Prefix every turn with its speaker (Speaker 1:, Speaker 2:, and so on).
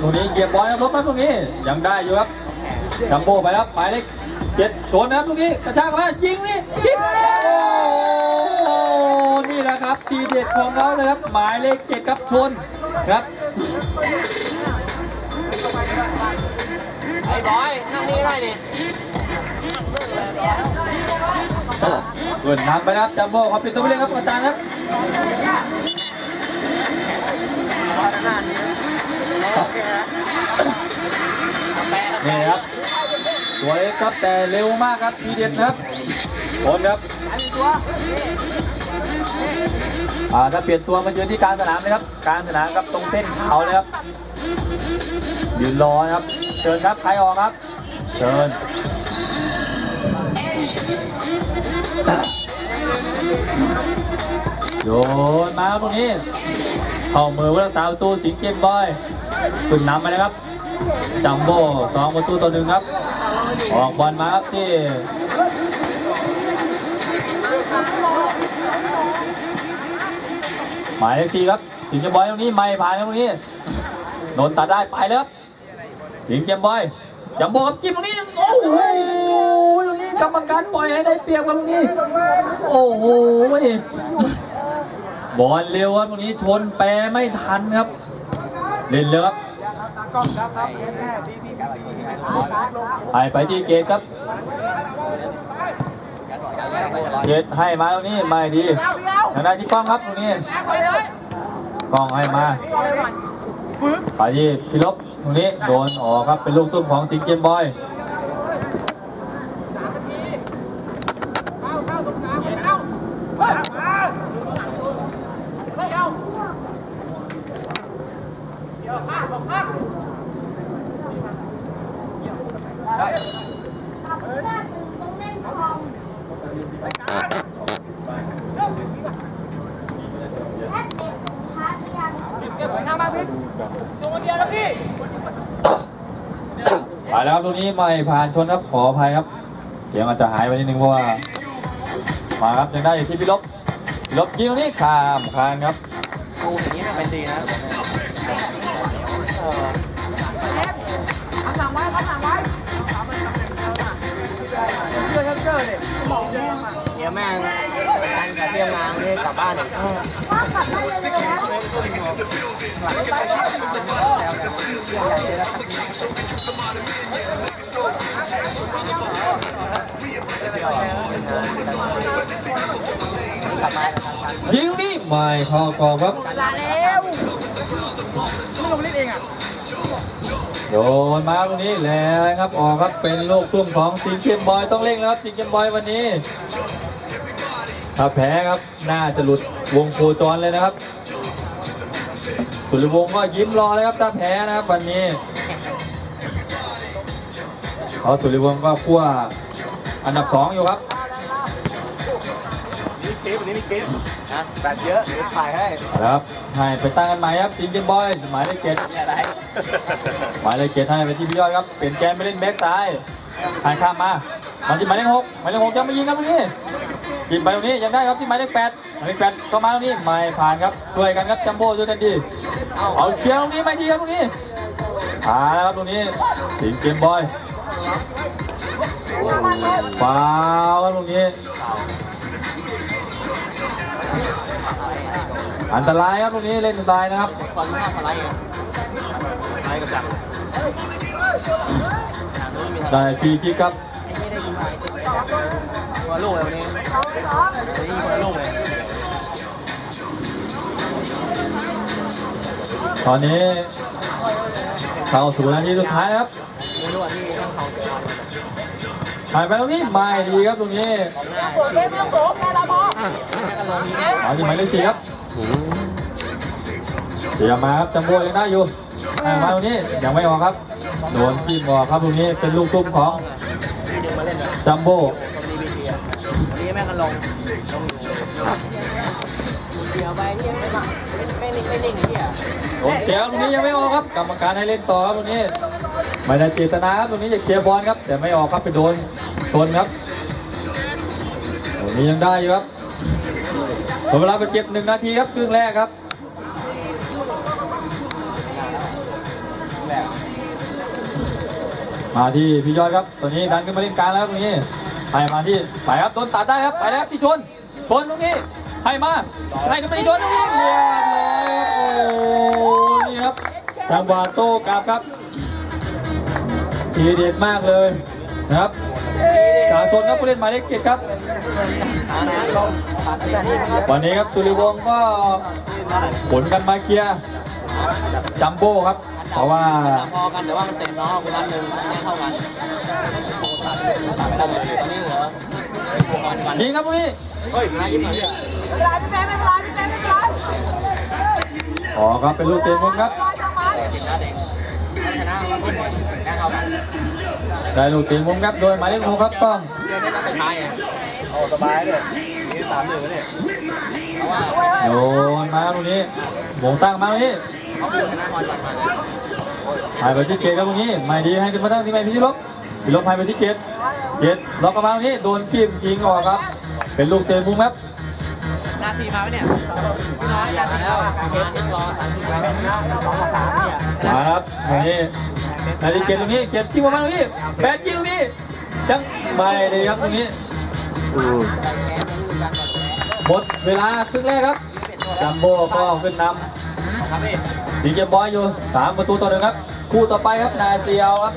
Speaker 1: ตรงนี้เก็บบอลครับลบครับตรงนี้ยังได้อยู่ครับจัมโบ้ไปครับหมายเลขเจ็ดโดนนะครับตรงนี้กระชากมายิงนี่ยิงโอ้นี่แหละครับทีเด็ดของเขาเลยครับหมายเลขเจ็ดครับชนครับ
Speaker 2: ไอ้บอยนั่งนี่ได้ดิ
Speaker 1: เกินนำไปนะครับจัมโบ้ครับเป็นตัวเล่นครับอาจารย์ครับ
Speaker 2: บอยห นี่ค
Speaker 1: รับตัวเล็กครับแต่เร็วมากครับทีเด็ดนครับชนครับ
Speaker 2: อ่า
Speaker 1: ถ้าเปลี่ยนตัวมายืนที่กลางสนามเลยครับกลางสนามครับตรงเส้นขาเลยครับยืนรอนะครับเชิญครับใครออกครับเชิญโยนมาครับตรงนี้เข้ามือผู้รักษาประตูสิงเกมบอย ขึ้นนำไปเลยครับ จัมโบ้สองประตูต่อหนึ่งครับ ออกบอลมาครับที่หมายเลขสี่ครับสิงเกมบอยตรงนี้ไม่ผ่านตรงนี้โดนตัดได้ไปแล้วครับสิงเกมบอยจัมโบ้ครับจิ้มตรงนี้โอ้โหตรงนี้กรรมการปล่อยให้ได้เปรียบครับตรงนี้ โอ้โหบอลเร็วครับตรงนี้ชนแปรไม่ทันครับ เล่นเลยครับไปไปที่เกตครับ เกตให้มาตรงนี้ไม่ดีทางด้านที่กล้องครับตรงนี้กล้องให้มาไปที่พิลบตรงนี้โดนออกครับเป็นลูกตุ้มของสิงเกมบอย ไปแล้วครับตรงนี้ไม่ผ่านชนครับขออภัยครับ เสียงอาจจะหายไปนิดนึงเพราะว่า มาครับยังได้อยู่ที่พิลบลบยิงตรงนี้ข้ามคานครับ
Speaker 2: กูอย่างนี้ไม่เป็นดีนะ แม่งกันกับเที่ยวงานไม่ได้กลับบ้านเนี่ยกลับมา
Speaker 1: ยิงนี้ไม่เข้ากรอบครับ
Speaker 2: ลาแล้วไม่ลงเล่นเองอะ
Speaker 1: โดนมาตรงนี้แล้วครับออกครับเป็นลูกตุ้มของสิงเกมบอยต้องเร่งแล้วครับสิงเกมบอยวันนี้ ถ้าแพ้ครับน่าจะหลุดวงโคจรเลยนะครับสุริวงศ์ก็ยิ้มรอเลยครับถ้าแพ้นะครับวันนี้เขาสุริวงศ์ก็ขั้วอันดับสองอยู่ครับ
Speaker 2: มีคลิปวันนี้มีคลิปนะแบบเยอะเดี๋ยวถ่ายให้
Speaker 1: ครับให้ไปตั้งกันใหม่ครับสิงห์เกมบอยหมายเลขเจ็ด
Speaker 2: เนี่ยอะไร
Speaker 1: หมายเลขเจ็ดให้ไปที่พี่ยอดครับเปลี่ยนแกนไปเล่นแบ็กซ้ายผ่านข้ามมามาที่หมายเลขหกหมายเลขหกยังไม่ยิงครับตรงนี้ ยิงไปตรงนี้ยังได้ครับที่หมายเลขแปดหมายเลขแปดเข้ามาตรงนี้ไม่ผ่านครับช่วยกันครับจัมโบ้ช่วยกันดีเอาเคลียร์ตรงนี้ไม่ดีครับตรงนี้ผ่านแล้วครับตรงนี้สิงห์เกมบอยฟาวครับตรงนี้ อันตรายครับตรงนี้เล่นอันตรายนะครับ
Speaker 2: คนหน้าสไลด์อะสไลด์กับจับ
Speaker 1: ได้ฟรีคิกครับ
Speaker 2: คนละลูกเลยวันนี้วันนี้คนละลูกเลย
Speaker 1: ตอนนี้เข้าสู่นาทีสุดท้ายครับ
Speaker 2: ไม่รู้อะที่ทั้งเขาเจอ
Speaker 1: หายไปตรงนี้ไม่ดีครับตรงนี้
Speaker 2: หน้าชีแม่ก็ลงนี้
Speaker 1: เอาที่หมายเลขสี่ครับเสียมาครับจัมโบ้ยังได้อยู่มาตรงนี้ยังไม่ออกครับโดนที่บอกครับตรงนี้เป็นลูกตุ้มของจัมโบ้
Speaker 2: ลงลงอยู่เดียวไปนี่ไม่มาไม่นิ่งไม่นิ่งที่อะ
Speaker 1: โดนเสียตรงนี้ยังไม่ออกครับ กรรมการให้เล่นต่อครับตรงนี้ไม่ได้เจตนาครับตรงนี้จะเคลียร์บอลครับ แต่ไม่ออกครับไปโดนชนครับตรงนี้ยังได้อยู่ครับหมดเวลาไปเก็บหนึ่งนาทีครับครึ่งแรกครับ
Speaker 2: แรก
Speaker 1: มาที่พี่ยอดครับ ตัวนี้ดันขึ้นมาเล่นกลางแล้วตรงนี้ ให้มาที่ไปครับโดนตัดได้ครับไปแล้วครับที่ชนชนตรงนี้ให้มาให้ขึ้นมาที่ชนตรงนี้เรียบร้ยโอ้นี่ครับจังหวะโต้กลับครับทีเด็ดมากเลยนะครับจาชนครับผู้เล่นหมายเลขเจ็ดครับ
Speaker 2: หานะลงตัดแต่นี่ครับ
Speaker 1: วันนี้ครับสุริวงศ์ก็ผลกันมาเคลียร์ จัมโบ้ครับ เพราะว่า
Speaker 2: พอกันแต่ว่ามันเต็มน้องคนนั้นหนึ่งไม่เท่ากันโอ้ตัดตัดไม่ได้เลยตอนนี้เหลือประมาณกัน
Speaker 1: ยิงครับตรงนี้
Speaker 2: เฮ้ยมายิ้มหน่อยดิ
Speaker 1: อ๋อครับเป็นลูกเตะมุมครับ
Speaker 2: ติดนะเด็กชนะมันก็แค่เท่ากัน
Speaker 1: ได้ลูกเตะมุมครับโดยหมายเลขหกครับต้อง
Speaker 2: เดือนนี้นัดสุดท้ายไงโอ้สบายเลยนี่สามหนึ่งแล้วเนี่ยเพราะว่า
Speaker 1: โดนมาตรงนี้วงตั้งมาตรงนี้
Speaker 2: เขาคือชนะคอนจัดมา
Speaker 1: หายไปที่เกตครับตรงนี้ไม่ดีให้ขึ้นมาตั้งที่ไม่พี่ลบพี่ลบหายไปที่เกตเกตล็อกกระมาตรงนี้โดนจิ้มยิงออกครับ เป็นลูกเตะมุมครับ
Speaker 2: นาทีมาไหมเนี่ยน้อยนาทีแล้วเกมนั่งรอสามสิบนาทีสองสามเนี่ย
Speaker 1: มาครับตรงนี้นาทีเกตตรงนี้เกตจิ้มออกมาตรงนี้แปดจิ้มตรงนี้จังไม่ดีครับตรงนี้หมดเวลาครึ่งแรกครับจัมโบ้ก็ขึ้นนำ
Speaker 2: ครับพี่
Speaker 1: ดีเจบอยอยู่สามประตูต่อหนึ่งครับ คู่ต่อไปครับนายเซียวครับ